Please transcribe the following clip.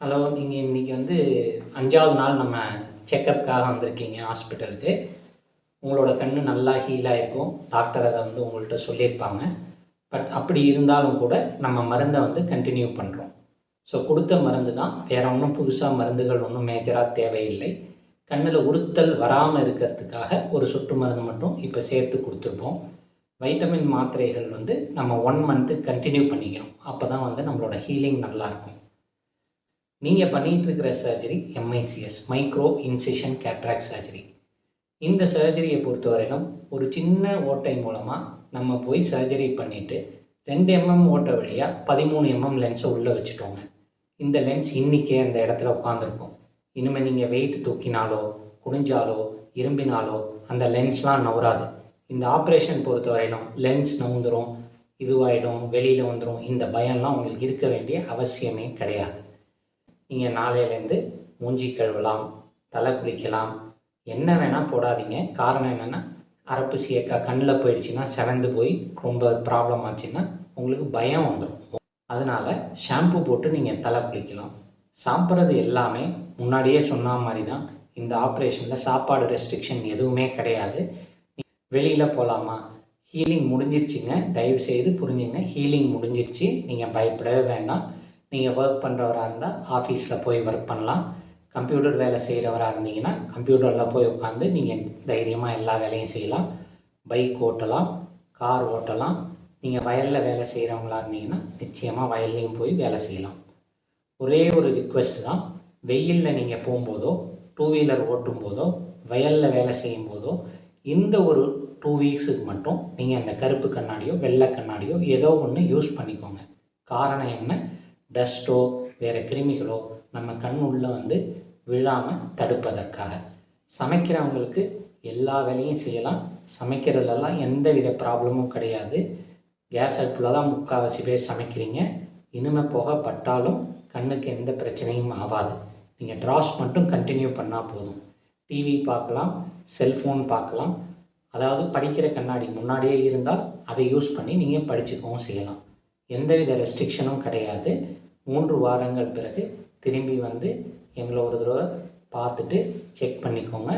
Hello நீங்கள் இன்றைக்கி வந்து அஞ்சாவது நாள் நம்ம செக்கப்புக்காக வந்திருக்கீங்க ஹாஸ்பிட்டலுக்கு. உங்களோட கண் நல்லா ஹீல் ஆகிருக்கும் டாக்டர் அதை வந்து உங்கள்கிட்ட சொல்லியிருப்பாங்க. பட் அப்படி இருந்தாலும் கூட நம்ம மருந்தை வந்து கண்டினியூ பண்ணுறோம் ஸோ கொடுத்த மருந்து தான். வேறு ஒன்றும் புதுசாக மருந்துகள் ஒன்றும் மேஜராக தேவையில்லை. கண்ணில் உறுத்தல் வராமல் இருக்கிறதுக்காக ஒரு சொட்டு மருந்து மட்டும் இப்போ சேர்த்து கொடுத்துருப்போம். வைட்டமின் மாத்திரைகள் வந்து நம்ம ஒன் மந்த்து கண்டினியூ பண்ணிக்கணும் அப்போ தான் வந்து நம்மளோட ஹீலிங் நல்லாயிருக்கும் நீங்கள் பண்ணிகிட்டு இருக்கிற surgery MICS micro incision cataract surgery இந்த சர்ஜரியை பொறுத்தவரையிலும் ஒரு சின்ன ஓட்டை மூலமாக நம்ம போய் சர்ஜரி பண்ணிவிட்டு ரெண்டு எம்எம் ஓட்டை வழியாக பதிமூணு எம்எம் லென்ஸை உள்ளே வச்சுட்டோங்க. இந்த லென்ஸ் இன்றைக்கே அந்த இடத்துல உட்காந்துருக்கும் இனிமேல் நீங்கள் வெயிட் தூக்கினாலோ குடிஞ்சாலோ இரும்பினாலோ அந்த லென்ஸ்லாம் நவராது இந்த ஆப்ரேஷன் பொறுத்தவரையிலும் லென்ஸ் நவுந்துடும் இதுவாகிடும் வெளியில் வந்துடும் இந்த பயம்லாம் உங்களுக்கு இருக்க வேண்டிய அவசியமே கிடையாது. நீங்கள் நாளையிலேருந்து மூஞ்சி கழுவலாம் தலை குளிக்கலாம். என்ன வேணால் போடாதீங்க. காரணம் என்னென்னா அரப்பு சீயக்கா கண்ணில் போயிடுச்சுன்னா செவந்து போய் ரொம்ப ப்ராப்ளம் ஆச்சுன்னா உங்களுக்கு பயம் வந்துடும் அதனால ஷாம்பு போட்டு நீங்கள் தலை குளிக்கலாம். சாப்பிட்றது எல்லாமே முன்னாடியே சொன்ன மாதிரி தான் இந்த ஆப்ரேஷனில் சாப்பாடு ரெஸ்ட்ரிக்ஷன் எதுவுமே கிடையாது. வெளியில் போகலாமா ஹீலிங் முடிஞ்சிருச்சுங்க. தயவு செய்து புரிஞ்சுங்க. ஹீலிங் முடிஞ்சிருச்சு. நீங்கள் பயப்படவே வேண்டாம். நீங்கள் ஒர்க் பண்ணுறவராக இருந்தால் ஆஃபீஸில் போய் ஒர்க் பண்ணலாம். கம்ப்யூட்டர் வேலை செய்கிறவராக இருந்தீங்கன்னா கம்ப்யூட்டரில் போய் உட்காந்து நீங்கள் தைரியமாக எல்லா வேலையும் செய்யலாம். பைக் ஓட்டலாம் கார் ஓட்டலாம். நீங்கள் வயலில் வேலை செய்கிறவங்களா இருந்தீங்கன்னா நிச்சயமாக வயல்லையும் போய் வேலை செய்யலாம். ஒரே ஒரு ரிக்வெஸ்ட் தான். வெயிலில் நீங்கள் போகும்போதோ டூ வீலர் ஓட்டும் போதோ வயலில் வேலை செய்யும் போதோ இந்த ஒரு டூ வீக்ஸுக்கு மட்டும் நீங்கள் அந்த கருப்பு கண்ணாடியோ வெள்ளை கண்ணாடியோ ஏதோ ஒன்று யூஸ் பண்ணிக்கோங்க. காரணம் என்ன? டஸ்ட்டோ வேறு கிருமிகளோ நம்ம கண் உள்ளே வந்து விழாமல் தடுப்பதற்காக. சமைக்கிறவங்களுக்கு எல்லா வேலையும் செய்யலாம். சமைக்கிறதுலலாம் எந்த வித ப்ராப்ளமும் கிடையாது. கேஸ் அடுப்பில் தான் முக்கால்வாசி பேர் சமைக்கிறீங்க. இனிமே போக பட்டாலும் கண்ணுக்கு எந்த பிரச்சனையும் ஆகாது. நீங்கள் ட்ராஸ் மட்டும் கண்டினியூ பண்ணால் போதும். டிவி பார்க்கலாம் செல்ஃபோன் பார்க்கலாம். அதாவது படிக்கிற கண்ணாடி முன்னாடியே இருந்தால் அதை யூஸ் பண்ணி நீங்கள் படிச்சுக்கவும் செய்யலாம். எந்தவித ரெஸ்ட்ரிக்ஷனும் கிடையாது. மூன்று வாரங்கள் பிறகு திரும்பி வந்து எங்களை ஒரு தடவை பார்த்துட்டு செக் பண்ணிக்கோங்க.